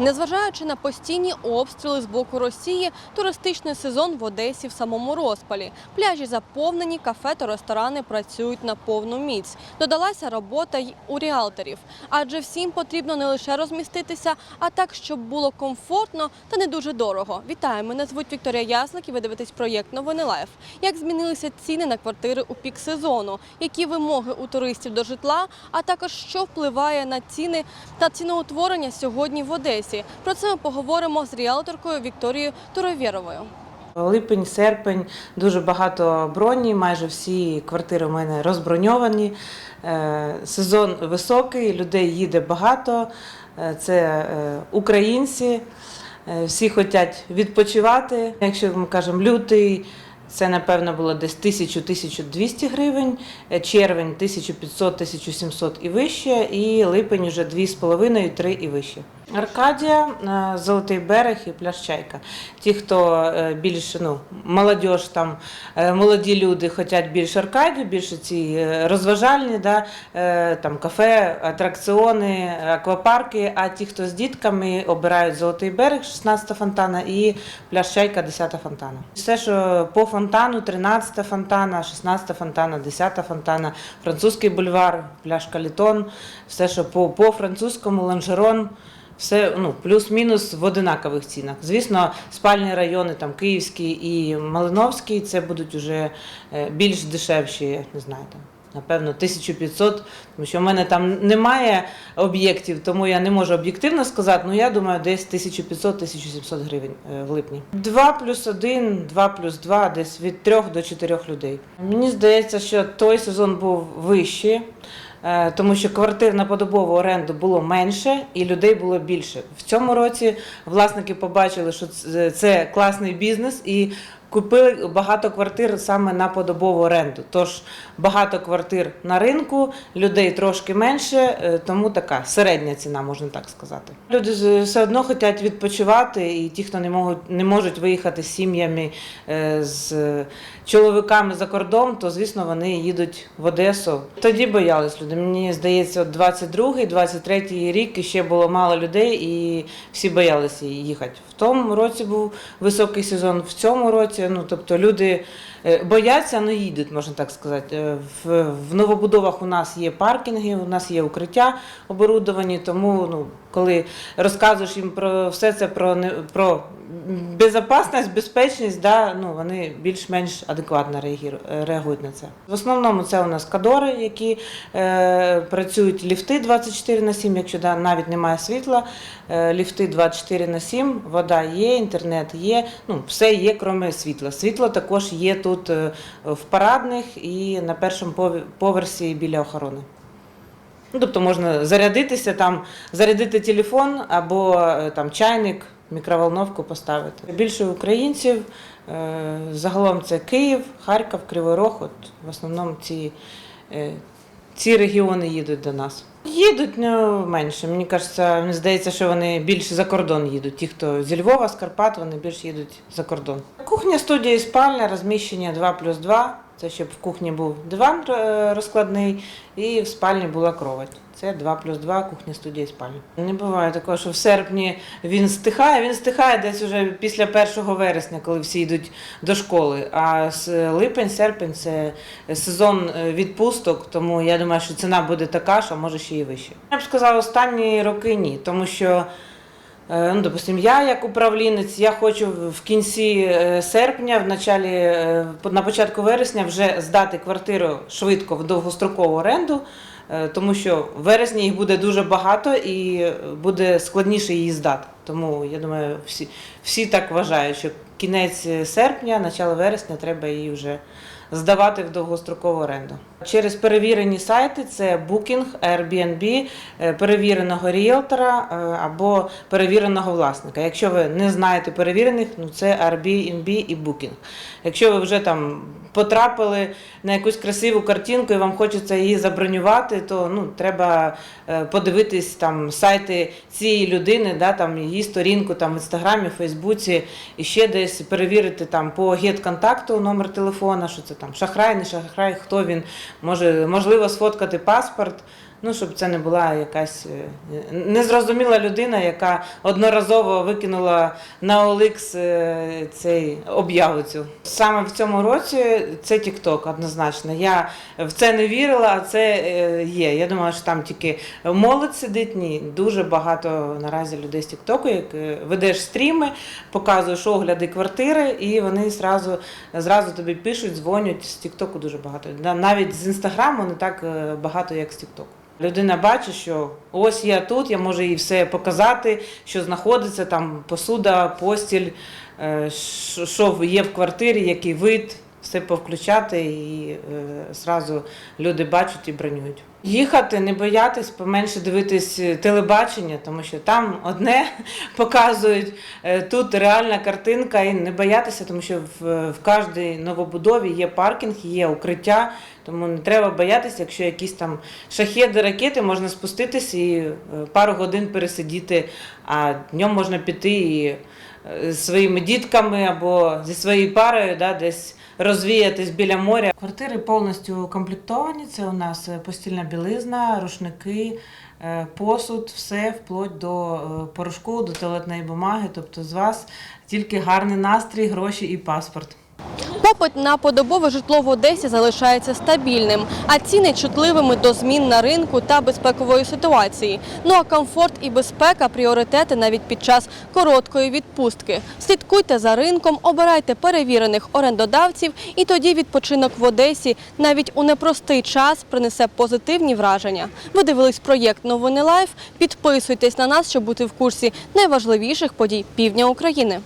Незважаючи на постійні обстріли з боку Росії, туристичний сезон в Одесі в самому розпалі. Пляжі заповнені, кафе та ресторани працюють на повну міць. Додалася робота й у ріалторів, адже всім потрібно не лише розміститися, а так, щоб було комфортно та не дуже дорого. Вітаю, мене звуть Вікторія Яслик і ви дивитесь проєкт Новини Лайф. Як змінилися ціни на квартири у пік сезону, які вимоги у туристів до житла, а також що впливає на ціни та ціноутворення сьогодні в Одесі. Про це ми поговоримо з ріалторкою Вікторією Туровєровою. Липень, серпень, дуже багато броні, майже всі квартири у мене розброньовані. Е, Сезон високий, людей їде багато. Е, Це е, українці, всі хочуть відпочивати. Якщо ми кажемо лютий, це напевно було десь 1000-1200 гривень, червень 1500-1700 і вище, і липень вже 2,5-3 і вище. Аркадія, е, Золотий берег і пляж Чайка. Ті, хто е, більш ну, молодіж, там, е, молоді люди хочуть більше Аркадію, більше ці розважальні, да, там, кафе, атракціони, аквапарки, а ті, хто з дітками, обирають Золотий берег, 16 фонтана і пляж Чайка, 10 фонтана. Все, що по фонтану, 13 фонтана, 16 фонтана, 10 фонтана, французький бульвар, пляж Калітон, все, що по, по французькому, ланжерон. Все ну, плюс-мінус в одинакових цінах. Звісно, спальні райони, там Київський і Малиновський, це будуть вже е, більш дешевші, не знаю, там, напевно, 1500, тому що в мене там немає об'єктів, тому я не можу об'єктивно сказати, ну я думаю, десь 1500-1700 гривень е, в липні. 2 плюс 1, 2 плюс 2, десь від 3 до 4 людей. Мені здається, що той сезон був вищий. Е, тому що квартир на подобову оренду було менше і людей було більше. В цьому році власники побачили, що це- це класний бізнес і купили багато квартир саме на подобову оренду. Тож багато квартир на ринку, людей трошки менше, е, тому така середня ціна, можна так сказати. Люди все одно хочуть відпочивати, і ті, хто не можуть, не можуть виїхати з сім'ями, е, з чоловіками за кордон, то звісно вони їдуть в Одесу. Тоді боялись люди. Мені здається, от 22-й, 23-й рік ще було мало людей, і всі боялися їхати. В тому році був високий сезон, в цьому році, ну тобто люди е, бояться, але їдуть, можна так сказати. Е, В, в новобудовах у нас є паркінги, у нас є укриття оборудовані, тому ну, коли розказуєш їм про все це про, не- про безпечність, безпечність, да, ну, вони більш-менш адекватно реагують на це. В основному це у нас кадори, які е, працюють ліфти 24 на 7, якщо да, навіть немає світла, е, ліфти 24 на 7, вода є, інтернет є, ну, все є, крім світла. Світло також є тут е, в парадних і на першому поверсі біля охорони. Ну, тобто можна зарядитися там, зарядити телефон або е, там чайник, мікроволновку поставити. Більше українців, е, загалом це Київ, Харків, Кривий Рог. От в основному ці, е, ці регіони їдуть до нас. Їдуть ну, менше. Мені кажеться, мені здається, що вони більше за кордон їдуть. Ті, хто зі Львова, з Карпат, вони більше їдуть за кордон. Кухня, студія і спальня, розміщення 2 плюс 2. Це щоб в кухні був диван е, розкладний і в спальні була кровать. Це 2 плюс 2, кухня, студія і спальня. Не буває такого, що в серпні він стихає. Він стихає десь уже після 1 вересня, коли всі йдуть до школи. А з липень, серпень це сезон е, відпусток, тому я думаю, що ціна буде така, що може ще і вище. Я б сказала, останні роки ні, тому що. Е, Ну, допустим, я як управлінець, я хочу в кінці е, серпня, в началі, е, на початку вересня вже здати квартиру швидко в довгострокову оренду, тому що в вересні їх буде дуже багато і буде складніше її здати. Тому я думаю, всі, всі так вважають, що кінець серпня, начало вересня треба її вже здавати в довгострокову оренду. Через перевірені сайти це Booking, Airbnb, е, перевіреного ріелтора е, або перевіреного власника. Якщо ви не знаєте перевірених, ну це Airbnb і Booking. Якщо ви вже там потрапили на якусь красиву картинку і вам хочеться її забронювати, то ну треба е, подивитись там сайти цієї людини, да, там її сторінку там в інстаграмі, Фейсбуці і ще десь перевірити там по гет-контакту номер телефона, що це там шахрай, не шахрай, хто він може можливо сфоткати паспорт. Ну, щоб це не була якась е, незрозуміла людина, яка одноразово викинула на OLX е, цей об'яву цю. Саме в цьому році це TikTok, однозначно. Я в це не вірила, а це е, є. Я думала, що там тільки молодь сидить. Ні, дуже багато наразі людей з TikTok, як ведеш стріми, показуєш огляди квартири, і вони зразу, зразу тобі пишуть, дзвонять. З TikTok дуже багато. Навіть з Інстаграму не так багато, як з TikTok. Людина бачить, що ось я тут, я можу їй все показати, що знаходиться там посуда, постіль, е, що- є в квартирі, який вид, все повключати, і е, зразу люди бачать і бронюють. Їхати, не боятись, поменше дивитись е, телебачення, тому що там одне показують, е, тут реальна картинка, і не боятися, тому що в, в кожній новобудові є паркінг, є укриття, тому не треба боятися, якщо якісь там шахеди, ракети, можна спуститись і е, пару годин пересидіти, а днем можна піти і е, з своїми дітками або зі своєю парою да, десь розвіятись біля моря. Квартири повністю укомплектовані. Це у нас е, постільна білизна, рушники, е, посуд, все вплоть до е, порошку, до туалетної бумаги. Тобто з вас тільки гарний настрій, гроші і паспорт. Попит на подобове житло в Одесі залишається стабільним, а ціни чутливими до змін на ринку та безпекової ситуації. Ну а комфорт і безпека пріоритети навіть під час короткої відпустки. Слідкуйте за ринком, обирайте перевірених орендодавців, і тоді відпочинок в Одесі навіть у непростий час принесе позитивні враження. Ви дивились проєкт Новини Лайф. Підписуйтесь на нас, щоб бути в курсі найважливіших подій півдня України.